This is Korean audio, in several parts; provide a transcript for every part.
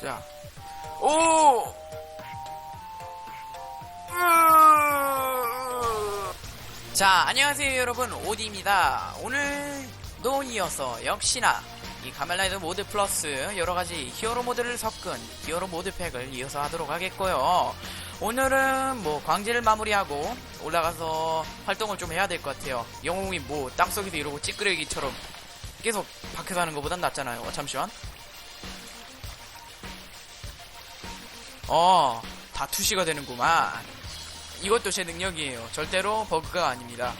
자, 오! 자, 안녕하세요 여러분, 오디입니다. 오늘도 이어서 역시나 이 가멜라이드 모드 플러스 여러가지 히어로 모드를 섞은 히어로 모드 팩을 이어서 하도록 하겠고요. 오늘은 뭐 광질을 마무리하고 올라가서 활동을 좀 해야 될 것 같아요. 영웅이 뭐 땅속에서 이러고 찌끄레기처럼 계속 밖에서 하는 것보단 낫잖아요. 어, 잠시만. 어, 다 투시가 되는구만. 이것도 제 능력이에요. 절대로 버그가 아닙니다.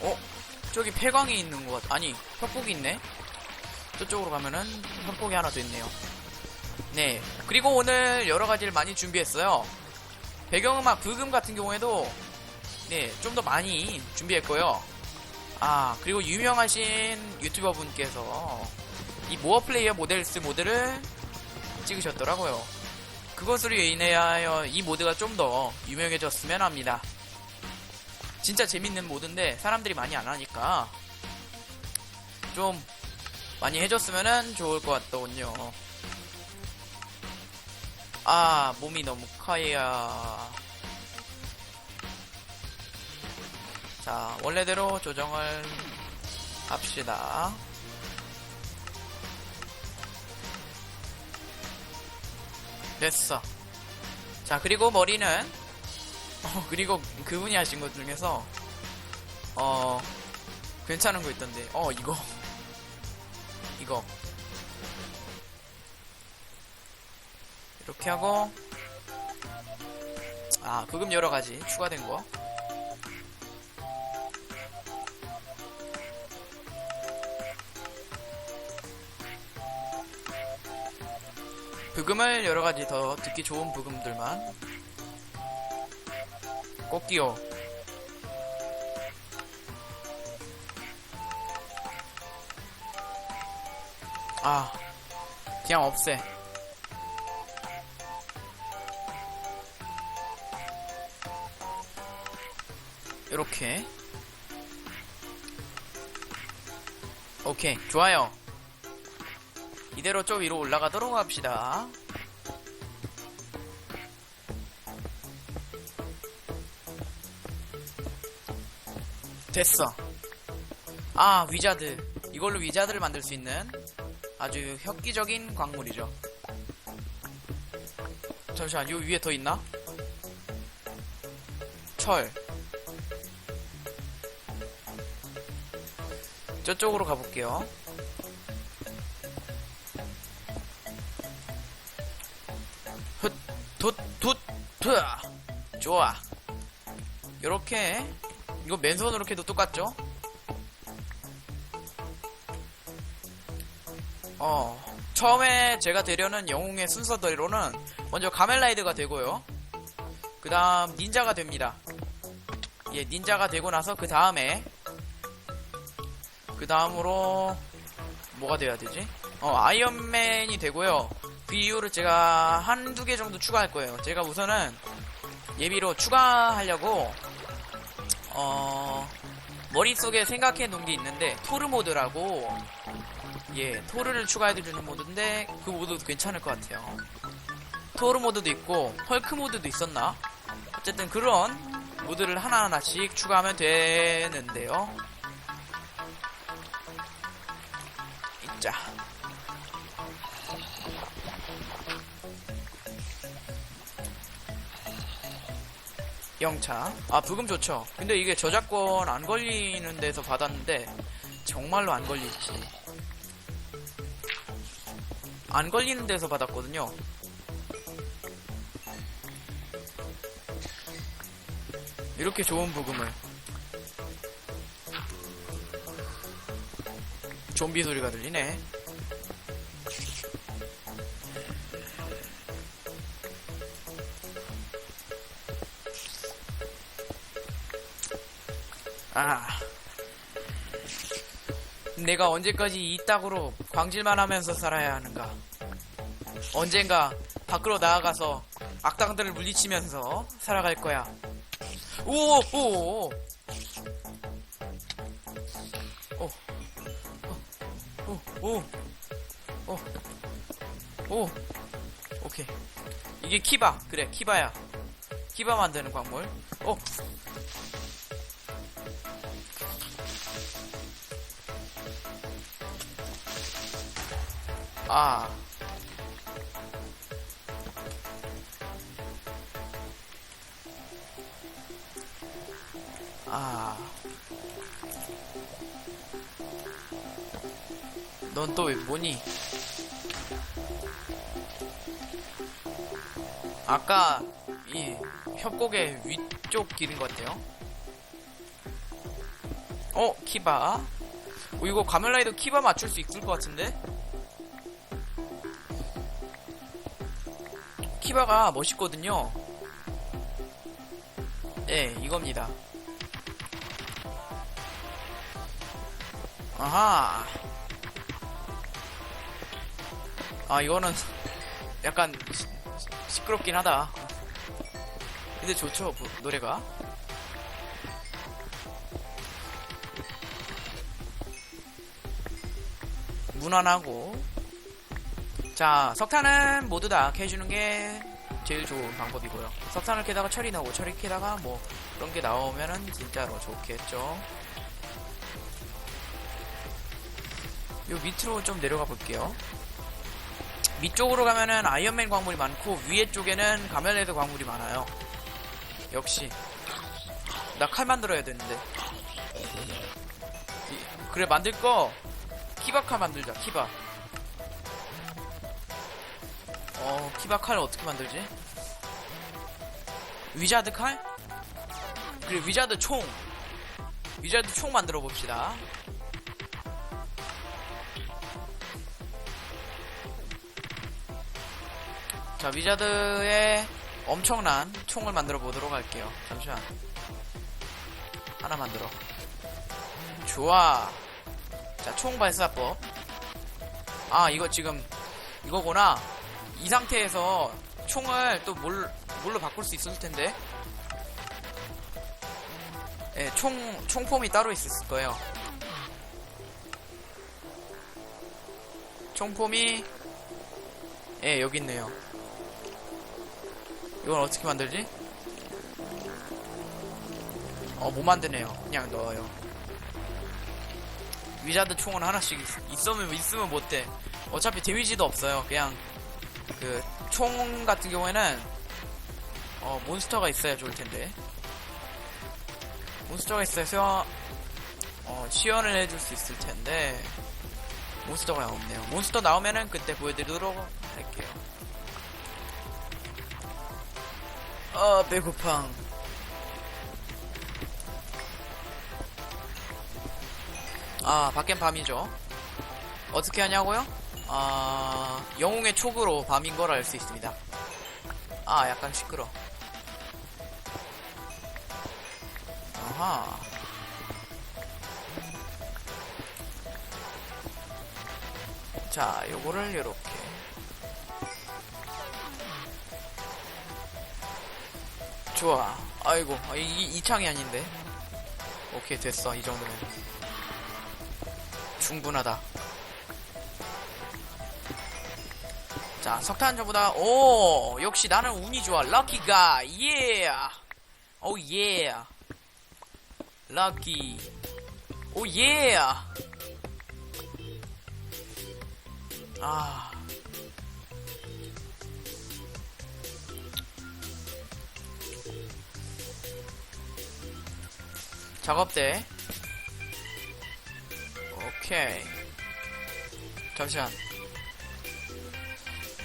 어? 저기 폐광이 있는 것, 아니, 협곡이 있네? 저쪽으로 가면은 협곡이 하나 더 있네요. 네. 그리고 오늘 여러 가지를 많이 준비했어요. 배경음악 브금 같은 경우에도, 네, 좀 더 많이 준비했고요. 아, 그리고 유명하신 유튜버 분께서 이 모어 플레이어 모델스 모드를 찍으셨더라고요. 그것으로 인하여 이 모드가 좀 더 유명해졌으면 합니다. 진짜 재밌는 모드인데 사람들이 많이 안 하니까 좀 많이 해줬으면 좋을 것 같더군요. 아, 몸이 너무 커요. 자, 원래대로 조정을 합시다. 됐어. 자, 그리고 머리는, 어, 그리고 그분이 하신 것 중에서, 어, 괜찮은 거 있던데. 어, 이거. 이거. 이렇게 하고, 아, 부금 여러 가지 추가된 거. 부금을 여러 가지 더 듣기 좋은 부금들만 꽃기요. 아, 그냥 없애. 이렇게. 오케이, 좋아요. 이대로 좀 위로 올라가도록 합시다. 됐어. 아, 위자드. 이걸로 위자드를 만들 수 있는 아주 획기적인 광물이죠. 잠시만, 요 위에 더 있나? 철. 저쪽으로 가볼게요. 돛, 투야. 좋아. 요렇게, 이거 맨손으로 해도 똑같죠? 어, 처음에 제가 되려는 영웅의 순서대로는 먼저 가멜라이드가 되고요. 그 다음 닌자가 됩니다. 예, 닌자가 되고 나서 그 다음에 그 다음으로 뭐가 돼야 되지? 어, 아이언맨이 되고요. 그 이후로 제가 한두 개 정도 추가할 거예요. 제가 우선은 예비로 추가하려고 어 머릿속에 생각해 놓은 게 있는데 토르 모드라고 예 토르를 추가해 드리는 모드인데 그 모드도 괜찮을 것 같아요. 토르 모드도 있고 헐크 모드도 있었나? 어쨌든 그런 모드를 하나하나씩 추가하면 되는데요. 있자. 영차. 아, 부금 좋죠. 근데 이게 저작권 안 걸리는 데서 받았는데, 정말로 안 걸릴지. 안 걸리는 데서 받았거든요. 이렇게 좋은 부금을. 좀비 소리가 들리네. 아. 내가 언제까지 이 땅으로 광질만 하면서 살아야 하는가? 언젠가 밖으로 나아가서 악당들을 물리치면서 살아갈 거야. 오, 오, 오. 오, 오, 오. 오. 오. 오케이. 이게 키바. 그래, 키바야. 키바 만드는 광물. 오. 아. 아. 넌 또 왜 뭐니? 아까 이 협곡의 위쪽 길인 것 같아요. 어, 키바. 어, 이거 가멜라이더 키바 맞출 수 있을 것 같은데? 키바가 멋있거든요. 네, 이겁니다. 아하. 아, 이거는 약간 시, 시끄럽긴 하다. 근데 좋죠, 뭐, 노래가. 무난하고. 자, 석탄은 모두 다 캐주는 게 제일 좋은 방법이고요. 석탄을 캐다가 철이 나오고, 철이 캐다가 뭐, 그런 게 나오면은 진짜로 좋겠죠. 요 밑으로 좀 내려가 볼게요. 밑쪽으로 가면은 아이언맨 광물이 많고 위에 쪽에는 가멜레드 광물이 많아요. 역시 나 칼 만들어야 되는데. 이- 그래 만들 거 키바 칼 만들자. 키바. 어 키바 칼 어떻게 만들지? 위자드 칼? 그래 위자드 총. 위자드 총 만들어 봅시다. 자, 위자드의 엄청난 총을 만들어 보도록 할게요. 잠시만. 하나 만들어. 좋아. 자, 총 발사법. 아, 이거 지금, 이거구나. 이 상태에서 총을 또 뭘, 뭘로 바꿀 수 있을 텐데. 예, 총, 총폼이 따로 있었을 거예요. 총폼이, 예, 여기 있네요. 이건 어떻게 만들지? 어, 못 만드네요. 그냥 넣어요. 위자드 총은 하나씩 있- 있으면, 있으면 못돼. 어차피 데미지도 없어요. 그냥, 그, 총 같은 경우에는, 어, 몬스터가 있어야 좋을 텐데. 몬스터가 있어서, 어, 시연을 해줄 수 있을 텐데, 몬스터가 없네요. 몬스터 나오면은 그때 보여드리도록 할게요. 아 배고팡 아 밖엔 밤이죠 어떻게 하냐고요? 아 영웅의 촉으로 밤인 걸 알 수 있습니다 아 약간 시끄러 아하 자 요거를 요렇게 좋아. 아이고, 아, 이, 이 창이 아닌데. 오케이, 됐어. 이 정도면. 충분하다. 자, 석탄 전보다, 오, 역시 나는 운이 좋아. 럭키가, 예! 오, 예! 럭키. 오, 예! 아. 작업대 오케이 잠시만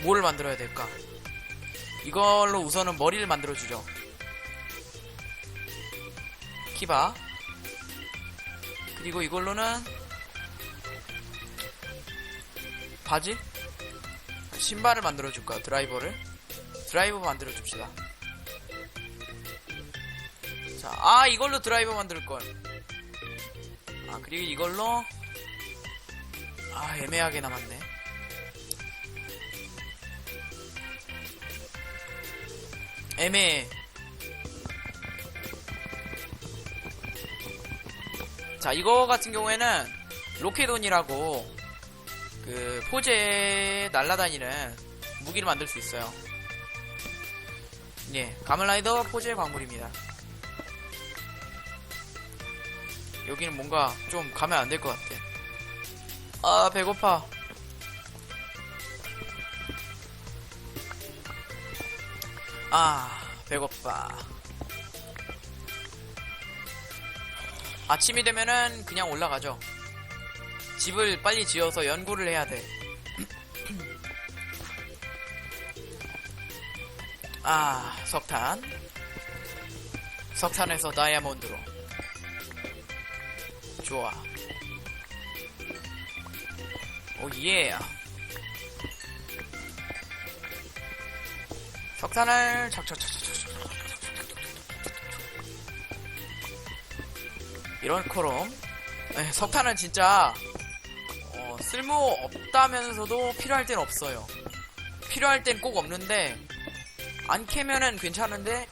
뭘 만들어야 될까 이걸로 우선은 머리를 만들어주죠 키바 그리고 이걸로는 바지 신발을 만들어줄까 드라이버를 드라이버 만들어줍시다 자, 아, 이걸로 드라이버 만들걸. 아, 그리고 이걸로. 아, 애매하게 남았네. 애매해. 자, 이거 같은 경우에는 로켓온이라고 그 포제 날아다니는 무기를 만들 수 있어요. 예, 가면라이더 포제 광물입니다. 여기는 뭔가 좀 가면 안 될 것 같아. 아, 배고파. 아, 배고파. 아침이 되면은 그냥 올라가죠. 집을 빨리 지어서 연구를 해야 돼. 아, 석탄. 석탄에서 다이아몬드로. 좋아. 오, 예. 석탄을 착착착착착. 이런 코롬. 에, 석탄은 진짜 어, 쓸모 없다면서도 필요할 땐 없어요. 필요할 땐 꼭 없는데 안 캐면은 괜찮은데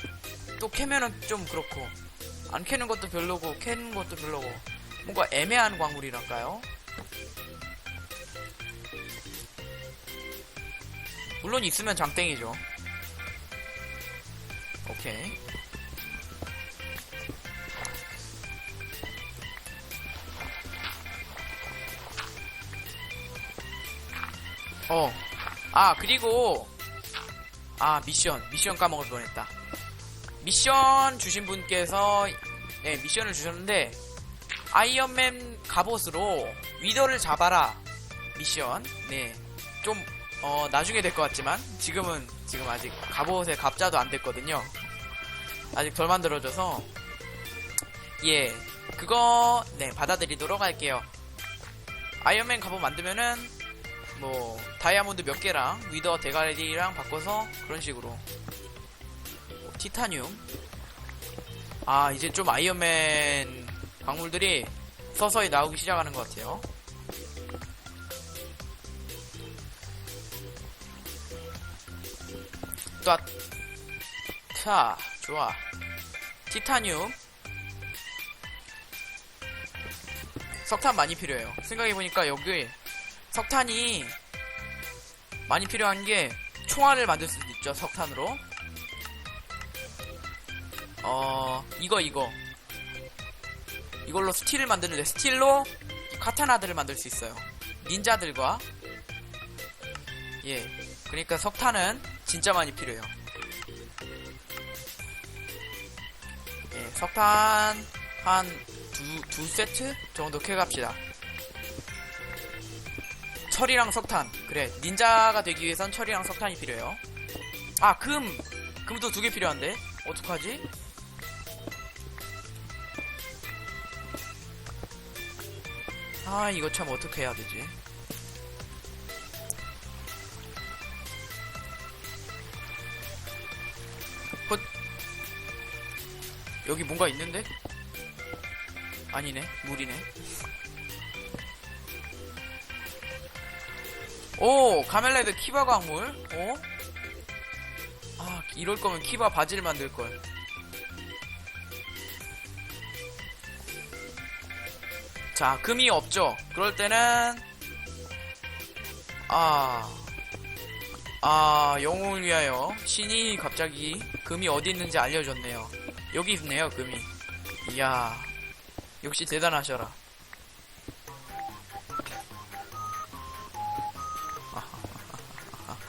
또 캐면은 좀 그렇고 안 캐는 것도 별로고 캐는 것도 별로고 뭔가 애매한 광물이랄까요? 물론 있으면 장땡이죠. 오케이. 어. 아, 그리고, 아, 미션. 미션 까먹을 뻔 했다. 미션 주신 분께서, 네, 미션을 주셨는데, 아이언맨 갑옷으로 위더를 잡아라. 미션. 네. 좀, 어, 나중에 될 것 같지만, 지금은, 지금 아직 갑옷에 갑자도 안 됐거든요. 아직 덜 만들어져서, 예. 그거, 네, 받아들이도록 할게요. 아이언맨 갑옷 만들면은, 뭐 다이아몬드 몇 개랑 위더 대가리랑 바꿔서 그런 식으로 뭐, 티타늄 아 이제 좀 아이언맨 광물들이 서서히 나오기 시작하는 것 같아요 자 좋아. 티타늄. 석탄 많이 필요해요. 생각해보니까 여기 석탄이 많이 필요한 게 총알을 만들 수도 있죠 석탄으로. 어 이거 이거. 이걸로 스틸을 만드는데 스틸로 카타나들을 만들 수 있어요. 닌자들과. 예. 그러니까 석탄은 진짜 많이 필요해요 석탄 한 두 두 세트 정도 캐갑시다 철이랑 석탄. 그래. 닌자가 되기 위해선 철이랑 석탄이 필요해요. 아, 금. 금도 두 개 필요한데. 어떡하지? 아, 이거 참 어떻게 해야 되지? 여기 뭔가 있는데? 아니네. 물이네. 오 가멜라이드 키바 광물 어? 아 이럴 거면 키바 바지를 만들 걸. 자 금이 없죠. 그럴 때는 아. 아, 영웅을 위하여 신이 갑자기 금이 어디 있는지 알려줬네요. 여기 있네요, 금이. 이야, 역시 대단하셔라.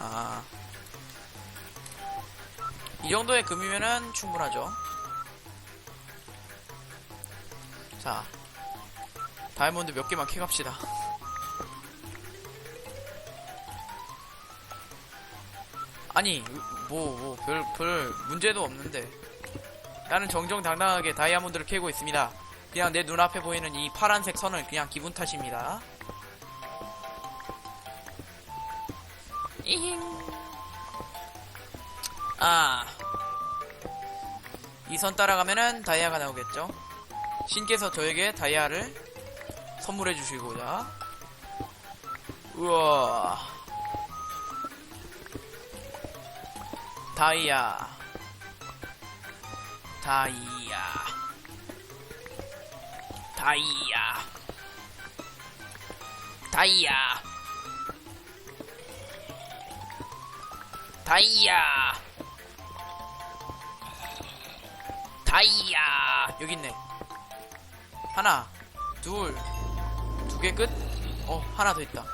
아. 이 정도의 금이면은 충분하죠. 자. 다이아몬드 몇 개만 캐갑시다. 아니, 뭐, 뭐, 별, 별 문제도 없는데. 나는 정정당당하게 다이아몬드를 캐고 있습니다. 그냥 내 눈앞에 보이는 이 파란색 선은 그냥 기분 탓입니다. 이힝. 아. 이 선 따라가면은 다이아가 나오겠죠? 신께서 저에게 다이아를 선물해 주시고자. 우와. 다이아. 다이아. 다이아. 다이아. 다이아. 다이아. 여기 있네. 하나 둘 두 개 끝? 어 하나 더 있다.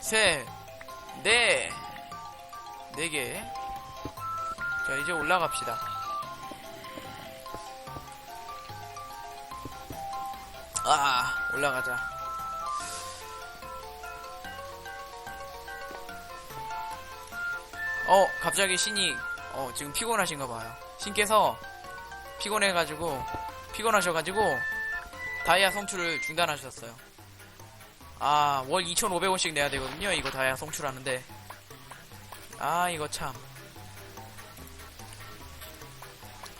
셋 넷 네 개. 자 이제 올라갑시다. 아 올라가자. 어 갑자기 신이 어 지금 피곤하신가 봐요. 신께서 피곤해가지고 피곤하셔가지고 다이아 성출을 중단하셨어요. 아 월 2,500원씩 내야 되거든요. 이거 다이아 성출하는데. 아 이거 참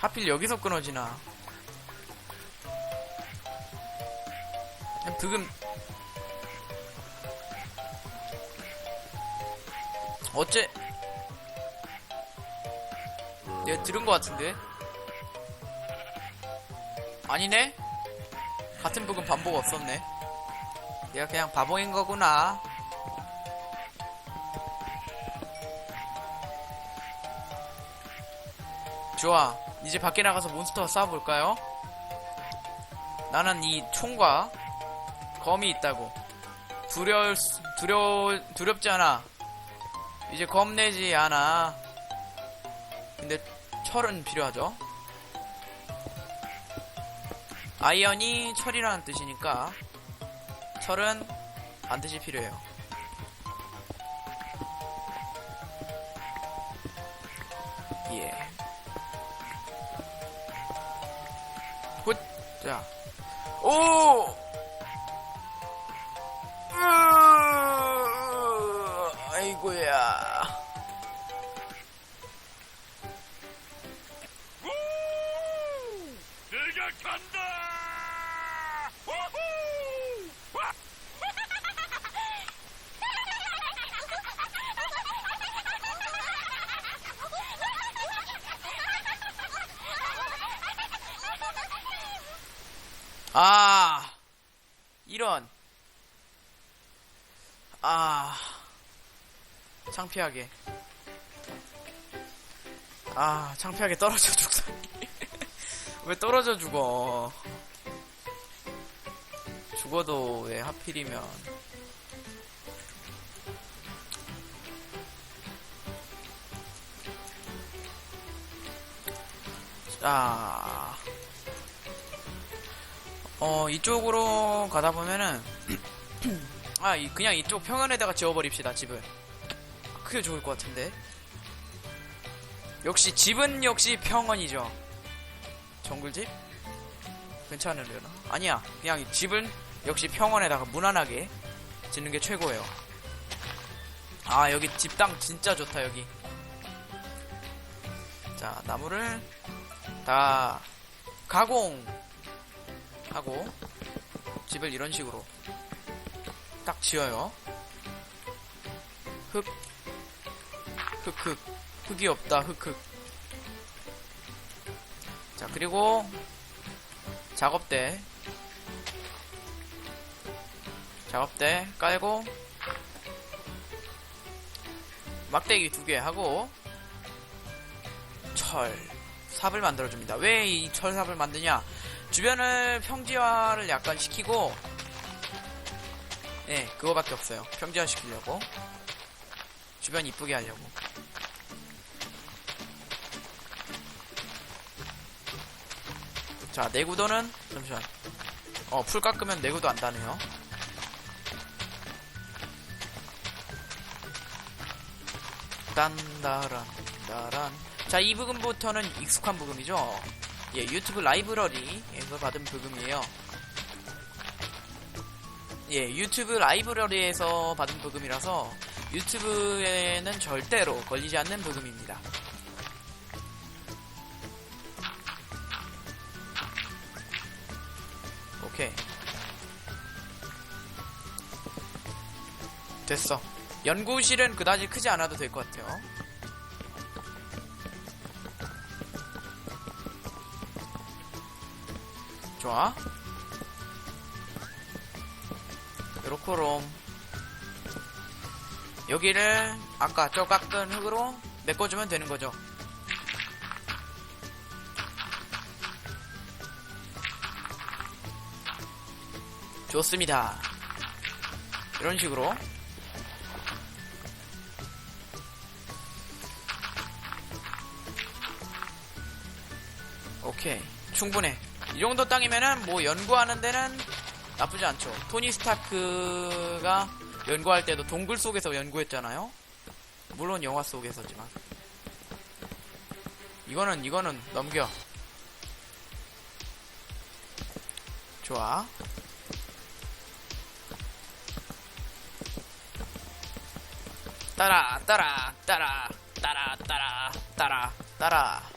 하필 여기서 끊어지나. 그냥 득음 어째? 내가 들은 것 같은데? 아니네? 같은 부분 반복 없었네. 내가 그냥 바보인 거구나 좋아. 이제 밖에 나가서 몬스터와 싸워볼까요? 나는 이 총과 검이 있다고. 두려 두려 두렵지 않아. 이제 겁내지 않아. 근데 철은 필요하죠? 아이언이 철이라는 뜻이니까 철은 반드시 필요해요 오! 으, 아이고야. 내가 간다! 우후! 와! 아, 이런. 아, 창피하게. 아, 창피하게 떨어져 죽다니. 왜 떨어져 죽어? 죽어도 왜 하필이면. 자. 어, 이쪽으로 가다 보면은, 아, 이- 그냥 이쪽 평원에다가 지어버립시다, 집을. 그게 좋을 것 같은데. 역시, 집은 역시 평원이죠. 정글집? 괜찮으려나? 아니야. 그냥 이 집은 역시 평원에다가 무난하게 짓는 게 최고예요. 아, 여기 집땅 진짜 좋다, 여기. 자, 나무를 다 가공! 하고 집을 이런 식으로 딱 지어요. 흙, 흙흙, 흙이 없다. 흙흙. 자 그리고 작업대, 작업대 깔고 막대기 두 개 하고 철 삽을 만들어줍니다. 왜 이 철삽을 만드냐? 주변을 평지화를 약간 시키고 네 그거밖에 없어요 평지화 시키려고 주변 이쁘게 하려고 자 내구도는 잠시만 어 풀 깎으면 내구도 안 다네요 딴다란 따란 자 이 부분부터는 익숙한 부분이죠 예, 유튜브 라이브러리에서 받은 부금이에요. 예, 유튜브 라이브러리에서 받은 부금이라서 유튜브에는 절대로 걸리지 않는 부금입니다. 됐어. 연구실은 그다지 크지 않아도 될 것 같아요. 좋아. 요렇게롬. 여기를 아까 저 깎은 흙으로 메꿔주면 되는 거죠. 좋습니다. 이런 식으로 오케이. 충분해. 이 정도 땅이면은 뭐 연구하는 데는 나쁘지 않죠. 토니 스타크가 연구할 때도 동굴 속에서 연구했잖아요. 물론 영화 속에서지만. 이거는 이거는 넘겨. 좋아. 따라 따라 따라 따라 따라 따라 따라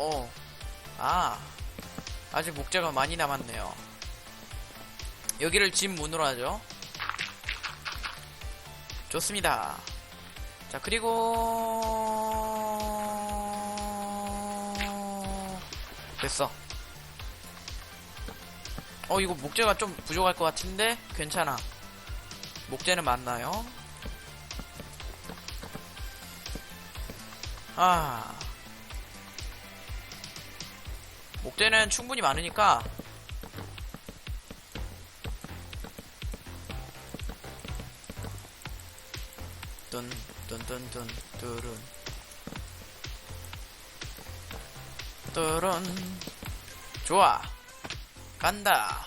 오, 아, 아직 목재가 많이 남았네요. 여기를 집 문으로 하죠. 좋습니다. 자, 그리고, 됐어. 어, 이거 목재가 좀 부족할 것 같은데? 괜찮아. 목재는 맞나요? 아. 목재는 충분히 많으니까. 뚠뚠뚠뚠 뚜룬. 뚜룬. 좋아. 간다.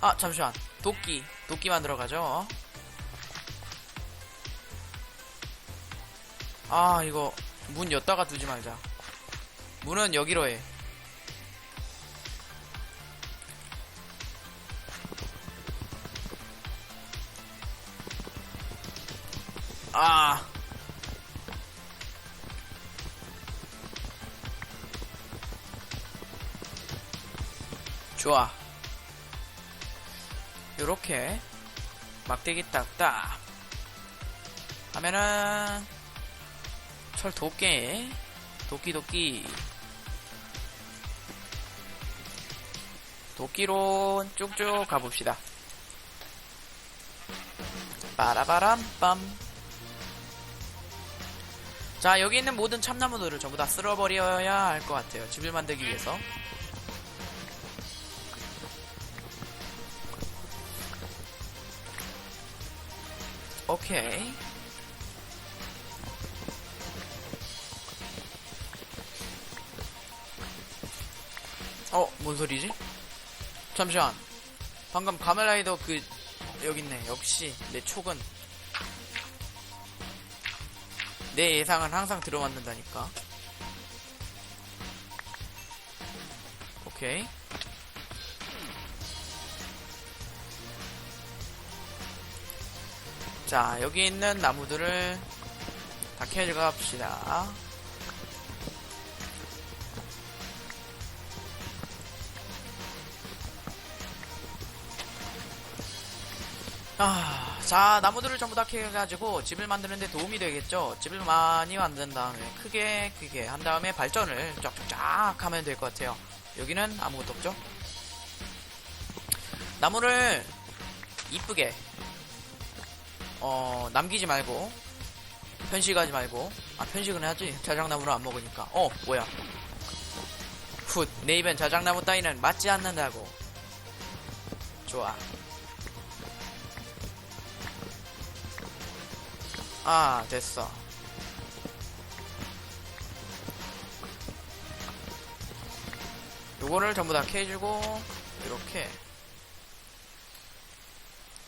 아 잠시만. 도끼. 도끼 만들어 가죠. 아 이거 문 였다가 두지 말자. 문은 여기로 해 좋아. 요렇게 막대기 딱딱. 하면은 철 도끼 도끼 도끼. 도끼로 쭉쭉 가봅시다. 빠라바람빰. 자 여기 있는 모든 참나무들을 전부 다 쓸어버려야 할 것 같아요. 집을 만들기 위해서 오케이 어? 뭔 소리지? 잠시만 방금 가멜라이더 그 여기 있네 역시 내 촉은 내 예상은 항상 들어맞는다니까. 오케이. 자, 여기 있는 나무들을 다 캐가 봅시다. 아, 자, 나무들을 전부 다 캐가지고 집을 만드는데 도움이 되겠죠? 집을 많이 만든 다음에 크게, 크게 한 다음에 발전을 쫙쫙쫙 하면 될 것 같아요. 여기는 아무것도 없죠? 나무를 이쁘게, 어, 남기지 말고, 편식하지 말고, 아, 편식은 해야지. 자작나무를 안 먹으니까. 어, 뭐야. 훗, 내 입엔 자작나무 따위는 맞지 않는다고. 좋아. 아 됐어 요거를 전부 다 캐주고 이렇게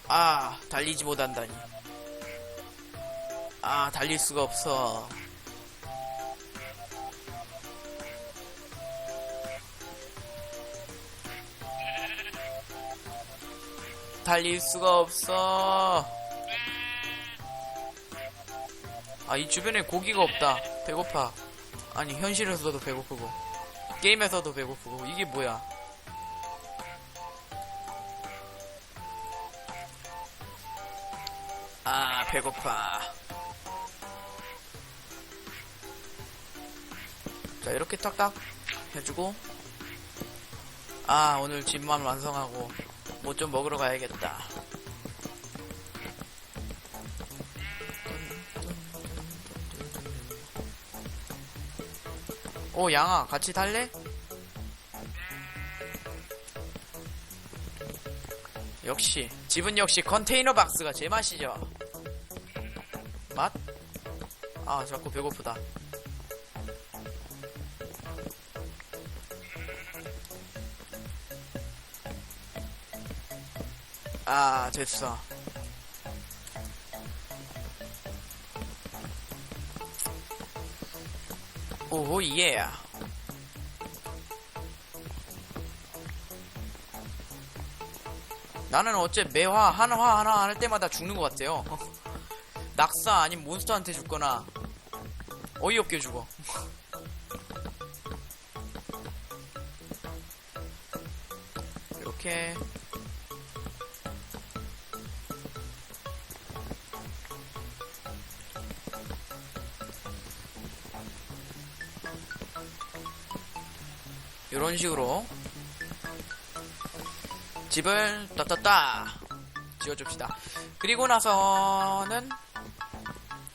아 달리지 못한다니 아 달릴 수가 없어 달릴 수가 없어 아, 이 주변에 고기가 없다. 배고파. 아니, 현실에서도 배고프고. 게임에서도 배고프고. 이게 뭐야. 아, 배고파. 자 이렇게 딱딱 해주고 아 오늘 집만 완성하고 뭐 좀 먹으러 가야겠다 오 양아 같이 탈래? 역시 집은 역시 컨테이너 박스가 제맛이죠 맛? 아 자꾸 배고프다 아 됐어 오 예. 나는 어째 매화 한화 하나 할 때마다 죽는 것 같아요. 낙사 아닌 몬스터한테 죽거나 어이없게 죽어. 이렇게 이런 식으로 집을 따따따 지어줍시다. 그리고 나서는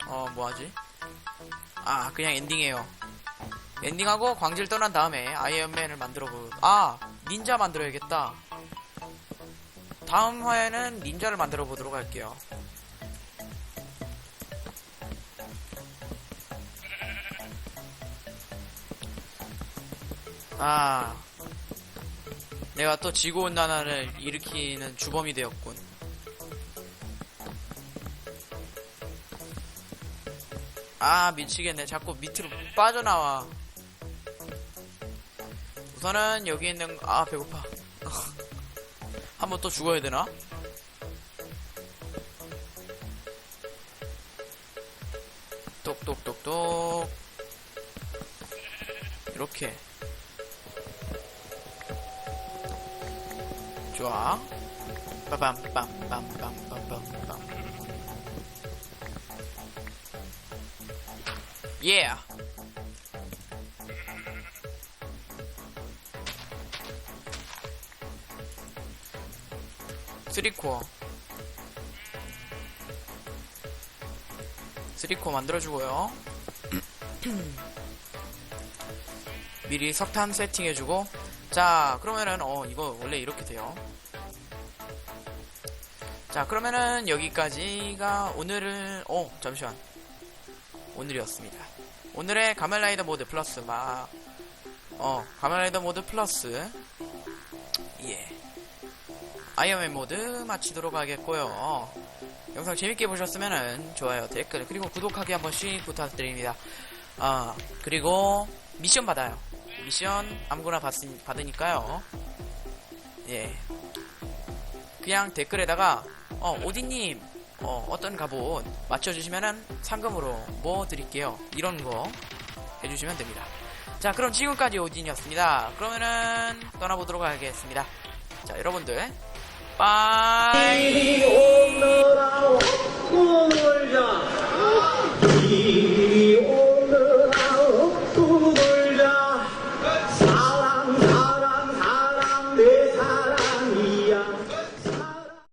어 뭐하지? 아 그냥 엔딩해요. 엔딩하고 광질 떠난 다음에 아이언맨을 만들어 보. 아 닌자 만들어야겠다. 다음 화에는 닌자를 만들어 보도록 할게요. 아 내가 또 지구온난화를 일으키는 주범이 되었군. 아, 미치겠네. 자꾸 밑으로 빠져나와. 우선은 여기 있는, 아, 배고파. 한번 또 죽어야 되나? 똑똑똑똑. 이렇게. 좋아. 빠밤빰빰빰빰빰빰. 예. 쓰리코어. 쓰리코어 만들어주고요. 미리 석탄 세팅해주고 자 그러면은 어 이거 원래 이렇게 돼요. 자 그러면은 여기까지가 오늘은 어 잠시만. 오늘이었습니다. 오늘의 가멜라이더 모드 플러스 막어 가멜라이더 모드 플러스 예. 아이언맨 모드 마치도록 하겠고요. 영상 재밌게 보셨으면은 좋아요 댓글 그리고 구독하기 한 번씩 부탁드립니다. 아 그리고 미션 받아요 미션 아무거나 받, 받으니까요. 예. 그냥 댓글에다가 어 오디님 어, 어떤 갑옷 맞춰주시면은 상금으로 뭐 드릴게요. 이런 거 해주시면 됩니다. 자 그럼 지금까지 오딘이었습니다. 그러면은 떠나보도록 하겠습니다. 자 여러분들 빠이